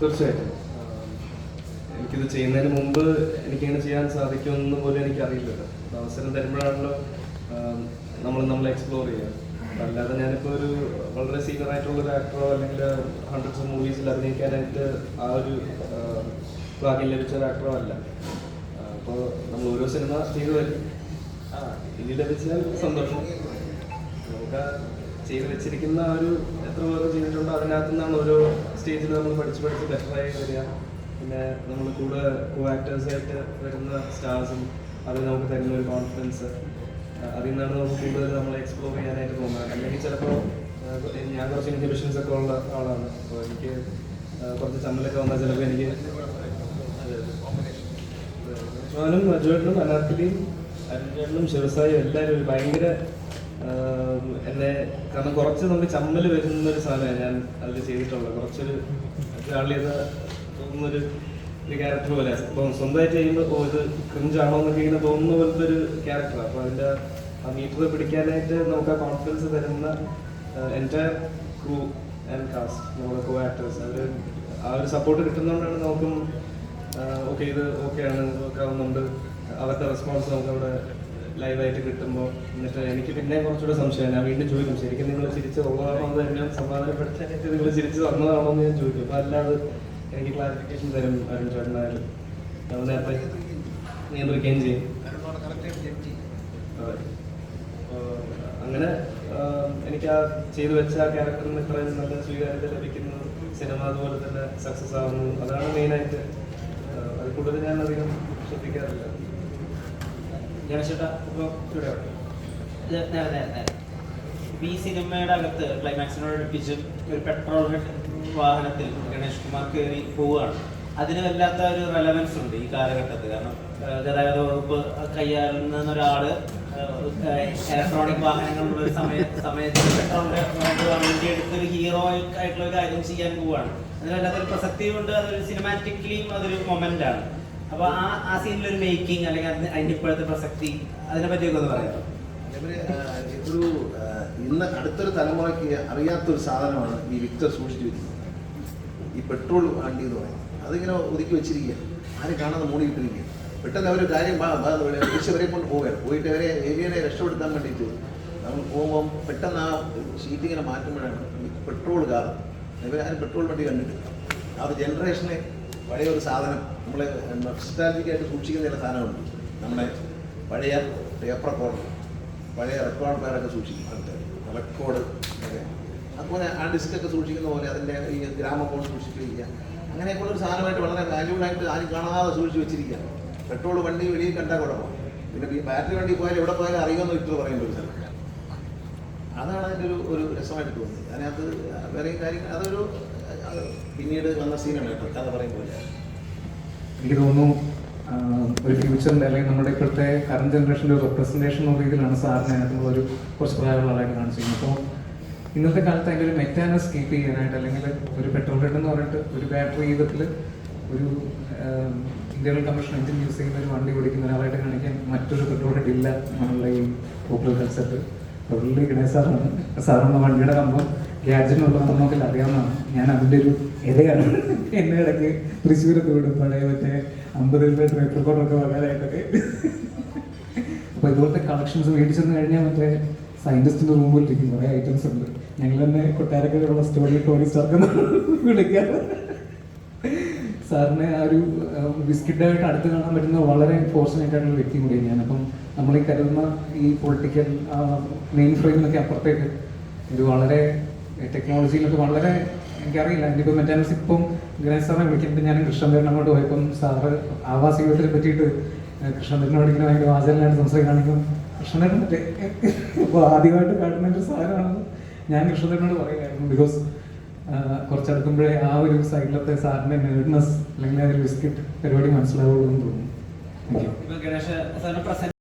തീർച്ചയായിട്ടും. എനിക്കിത് ചെയ്യുന്നതിന് മുമ്പ് എനിക്കിങ്ങനെ ചെയ്യാൻ സാധിക്കുമെന്ന് പോലും എനിക്കറിയില്ലല്ലോ. അവസരം തരുമ്പോഴാണല്ലോ നമ്മൾ നമ്മൾ എക്സ്പ്ലോർ ചെയ്യുക. അല്ലാതെ ഞാനിപ്പോൾ ഒരു വളരെ സീനിയർ ആയിട്ടുള്ള ഒരു ആക്ടറോ അല്ലെങ്കിൽ ഹൺഡ്രഡ്സ് ഓഫ് മൂവീസിൽ അഭിനയിക്കാനായിട്ട് ആ ഒരു ഭാഗ്യം ലഭിച്ച ഒരു ആക്ടറോ അല്ല. അപ്പോൾ നമ്മൾ ഓരോ സിനിമ ചെയ്തു വരും ആ ഇനി ലഭിച്ചാൽ സന്തോഷം. നമുക്ക് ചെയ്ത് വെച്ചിരിക്കുന്ന ഒരു എത്ര പേർക്ക് ചെയ്തിട്ടുണ്ടോ അതിനകത്തു നിന്നാണ് ഓരോ സ്റ്റേജിൽ നമ്മൾ പഠിച്ച് പഠിച്ച് ബെറ്ററായി വരിക. പിന്നെ നമ്മൾ കൂടെ കോ ആക്ടേഴ്സായിട്ട് വരുന്ന സ്റ്റാർസും അത് നമുക്ക് തരുന്ന ഒരു കോൺഫിഡൻസ് അതിൽ നിന്നാണ് നമുക്ക് കൂടുതൽ നമ്മൾ എക്സ്പ്ലോർ ചെയ്യാനായിട്ട് തോന്നുന്നത്. അല്ലെങ്കിൽ ചിലപ്പോൾ ഞാൻ കുറച്ച് ഇൻഹിബിഷൻസ് ഒക്കെ ഉള്ള ആളാണ്. അപ്പോൾ എനിക്ക് കുറച്ച് ചമ്മലൊക്കെ വന്നാൽ ചിലപ്പോൾ എനിക്ക് ും അജുവേട്ടനും അനാർക്കലിയും അരുൺചേട്ടനും ശിവസായും എല്ലാവരും ഒരു ഭയങ്കര എന്നെ കാരണം കുറച്ച് നമുക്ക് ചമ്മൽ വരുന്ന ഒരു സാധനമാണ് ഞാൻ അതിൽ ചെയ്തിട്ടുള്ളത്. കുറച്ചൊരു ജാളിയത തോന്നുന്നൊരു ഒരു ക്യാരക്ടർ പോലെ അപ്പം സ്വന്തമായിട്ട് ചെയ്യുമ്പോൾ ഇത് ക്രിഞ്ചാണോ എന്നൊക്കെ ഇങ്ങനെ തോന്നുന്ന പോലത്തെ ഒരു ക്യാരക്ടർ അപ്പോൾ അതിന്റെ ആ മീറ്റർ പിടിക്കാനായിട്ട് നമുക്ക് ആ കോൺഫിഡൻസ് തരുന്ന എന്റെ ക്രൂ ആൻഡ് കാസ്റ്റ് നമ്മുടെ കോ ആക്ടേഴ്സ് അവർ ആ ഒരു സപ്പോർട്ട് കിട്ടുന്നതുകൊണ്ടാണ് നമുക്കും ഓക്കെ ഇത് ഓക്കെ ആണ് ഓക്കെ ആവുന്നുണ്ട്. അവരുടെ റെസ്പോൺസ് നമുക്ക് അവിടെ ലൈവായിട്ട് കിട്ടുമ്പോൾ എന്നിട്ട് എനിക്ക് പിന്നെ കുറച്ചുകൂടെ സംശയം ഞാൻ വീണ്ടും ചോദിക്കും ശരിക്കും നിങ്ങൾ ചിരിച്ച് ഉള്ളതാണോ അത് എന്നെ സമാധാനപ്പെടുത്താനായിട്ട് നിങ്ങൾ ചിരിച്ച് തന്നതാണോ എന്ന് ഞാൻ ചോദിക്കും. അപ്പോൾ അല്ലാതെ എനിക്ക് ക്ലാരിഫിക്കേഷൻ തരും അരുൺ ചേട്ടനായാലും അത് നേരത്തെ നിയന്ത്രിക്കുകയും ചെയ്യും. അതെ. അങ്ങനെ എനിക്ക് ആ ചെയ്തു വെച്ച ആ ക്യാരക്ടറിന് ഇത്രയും നല്ല സ്വീകാര്യത ലഭിക്കുന്നു. സിനിമ അതുപോലെ തന്നെ സക്സസ് ആവുന്നു. അതാണ് മെയിനായിട്ട് അത് കൂടുതൽ ഞാൻ അധികം ശ്രദ്ധിക്കാറില്ല. ജനശേട്ടാ ഇപ്പോൾ ഇവിടെ നേരെ നേരെ നേരെ. ഈ സിനിമയുടെ അകത്ത് ക്ലൈമാക്സിനോട് അടുപ്പിച്ച് ഒരു പെട്രോൾ വാഹനത്തിൽ ഗണേഷ് കുമാർ കയറി പോവുകയാണ്. അതിന് വല്ലാത്ത ഒരു റെലവൻസ് ഉണ്ട് ഈ കാലഘട്ടത്തിൽ. കാരണം ഗതാഗത വകുപ്പ് കൈയാളുന്ന ഒരാൾ ഇലക്ട്രോണിക് വാഹനങ്ങളുള്ള ഒരു സമയ സമയത്ത് പെട്രോളിന്റെ എടുത്ത് ഒരു ഹീറോയിക് ആയിട്ടുള്ള ഒരു കാര്യം ചെയ്യാൻ പോവുകയാണ്. അതിന് വല്ലാത്തൊരു പ്രസക്തിയുണ്ട്. അതൊരു സിനിമാറ്റിക്കലിയും അതൊരു മൊമെന്റ് ആണ്. അപ്പൊ ആ ആ സീനിൽ ഒരു മേക്കിംഗ് അല്ലെങ്കിൽ അതിന് അതിന്റെ ഇപ്പോഴത്തെ പ്രസക്തി അതിനെ പറ്റിയൊക്കെ ഒന്ന് പറയാം ഒരു ഇന്ന് അടുത്തൊരു തലമുറയ്ക്ക് അറിയാത്തൊരു സാധനമാണ് ഈ വിക്ടർ സൂക്ഷിച്ചു വെച്ചിരിക്കുന്നത് ഈ പെട്രോൾ വണ്ടി എന്ന് പറയുന്നത്. അതിങ്ങനെ ഒതുക്കി വെച്ചിരിക്കുക ആരും കാണാതെ മൂടി പെട്ടെന്ന് അവർ കാര്യം ഏഷ്യവരെ കൊണ്ട് പോവുകയാണ്. പോയിട്ട് അവരെ ഏരിയനെ രക്ഷപ്പെടുത്താൻ വേണ്ടിയിട്ട് നമ്മൾ പോകുമ്പം പെട്ടെന്ന് ആ ഷീറ്റ് ഇങ്ങനെ മാറ്റുമ്പോഴാണ് പെട്രോൾ കാർ. ഇവരാരും പെട്രോൾ വണ്ടി കണ്ടിട്ട് ആ ജനറേഷനെ പഴയ ഒരു സാധനം നമ്മൾ നൊസ്റ്റാലജിക്കായിട്ട് സൂക്ഷിക്കുന്ന ചില സാധനമുണ്ട് നമ്മുടെ പഴയ പേപ്പർ റെക്കോർഡ് പഴയ റെക്കോർഡ് പേരൊക്കെ സൂക്ഷിക്കും ആൾക്കാർ റെക്കോർഡ് ഒക്കെ. അതുപോലെ ആ ഡിസ്കൊക്കെ സൂക്ഷിക്കുന്ന പോലെ അതിന്റെ ഈ ഗ്രാമഫോൺ ഫോൺ വയ്ക്കുക അങ്ങനെയൊക്കെയുള്ള ഒരു സാധനമായിട്ട് വളരെ വാല്യൂബിളായിട്ട് ആരും കാണാതെ സൂക്ഷിച്ച് വെച്ചിരിക്കുക. പെട്രോൾ വണ്ടി വെളിയിൽ കണ്ടാൽ കുഴപ്പം. പിന്നെ ഈ ബാറ്ററി വണ്ടി പോയാൽ എവിടെ പോയാലും അറിയുമെന്ന് പറയുന്ന ഒരു സ്ഥലം. അതാണ് അതിന്റെ ഒരു ഒരു രസമായിട്ട് തോന്നുന്നത് അതിനകത്ത് വേറെയും കാര്യങ്ങൾ അതൊരു പിന്നീട് വന്ന സീനാണ് കേട്ടോ കഥ പറയുമ്പോൾ എനിക്ക് തോന്നുന്നു ഒരു ഫ്യൂച്ചറിന്റെ അല്ലെങ്കിൽ നമ്മുടെ ഇപ്പോഴത്തെ കറണ്ട് ജനറേഷന്റെ റെപ്രസെന്റേഷൻ എന്ന രീതിയിലാണ് സാറിനെ അതിനുള്ള ഒരു കുറച്ച് പ്രായമുള്ള ആളായിട്ട് കാണിച്ചിരുന്നത് അപ്പോൾ ഇന്നത്തെ കാലത്ത് അതിന്റെ ഒരു മെറ്റാനസ് കീപ്പ് ചെയ്യാനായിട്ട് അല്ലെങ്കിൽ ഒരു പെട്രോൾ ഹെഡ് എന്ന് പറഞ്ഞിട്ട് ഒരു ബാറ്ററി യുഗത്തിൽ ഒരു ഇന്ത്യൻ കമ്മീഷൻ എഞ്ചിൻ യൂസ് ചെയ്യുന്ന ഒരു വണ്ടി ഓടിക്കുന്ന ഒരാളായിട്ട് കാണിക്കാൻ മറ്റൊരു പെട്രോൾ ഹെഡ് ഇല്ല എന്നുള്ള ഈ പോപ്പുലർ കൺസെപ്റ്റ് പുള്ളി ഗണേശ് സാറാണ് സാറെന്ന വണ്ടിയുടെ കമ്പം ഗ്യാഡ്ജറ്റിനുള്ളത് നമുക്കെല്ലാം അറിയാവുന്നതാണ് ഞാൻ അതിന്റെ ഒരു ഇരയാണ്. എന്നെ ഇടയ്ക്ക് തൃശ്ശൂരൊക്കെ വിടും. പഴയ മറ്റേ അമ്പത് രൂപ ട്രേപ്പ് റെക്കോർഡൊക്കെ വാങ്ങാനായിട്ടൊക്കെ. അപ്പോൾ ഇതുപോലത്തെ കളക്ഷൻസ് മേടിച്ചെന്ന് കഴിഞ്ഞാൽ മറ്റേ സയന്റിസ്റ്റിന്റെ റൂമിൽ ഇരിക്കും കുറേ ഐറ്റംസ് ഉണ്ട്. ഞങ്ങൾ തന്നെ കൊട്ടാരക്കരയുള്ള സ്റ്റോറി ടോണി സ്റ്റാർക്ക് വിളിക്കാറ് സാറിനെ ആ ഒരു ബിസ്ക്കറ്റായിട്ട് അടുത്ത് കാണാൻ പറ്റുന്ന വളരെ ഫോർച്ചുനേറ്റ് ആയിട്ടുള്ള വ്യക്തി കൂടിയാണ് ഞാൻ. അപ്പം നമ്മൾ ഈ കരുതുന്ന ഈ പൊളിറ്റിക്കൽ മെയിൻ ഫ്രെയിമിനൊക്കെ അപ്പുറത്തേക്ക് ഒരു വളരെ ടെക്നോളജിയിലൊക്കെ വളരെ എനിക്കറിയില്ല. ഇനിയിപ്പോൾ മെറ്റാനസ് ഇപ്പം ഗണേശ് സാറിനെ വിളിക്കുമ്പോൾ ഞാൻ കൃഷ്ണദേവൻ അങ്ങോട്ട് പോയപ്പം സാറ് ആവാസ് യുഗത്തിനെ പറ്റിയിട്ട് കൃഷ്ണധരനോട് ഇങ്ങനെ ഭയങ്കര വാചകനായിട്ട് സംസാരിക്കുകയാണെങ്കിൽ കൃഷ്ണധരൻ അപ്പോൾ ആദ്യമായിട്ട് കാട്ടുന്ന ഒരു സാധനമാണെന്ന് ഞാൻ കൃഷ്ണധരനോട് പറയുമായിരുന്നു ബിക്കോസ് കുറച്ചടുക്കുമ്പോഴേ ആ ഒരു സൈഡിലത്തെ സാറിന്റെ നേർഡ്നെസ് അല്ലെങ്കിൽ ആ ഒരു ബിസ്ക്കറ്റ് പരിപാടി മനസ്സിലാവുള്ളൂ എന്ന് തോന്നുന്നു.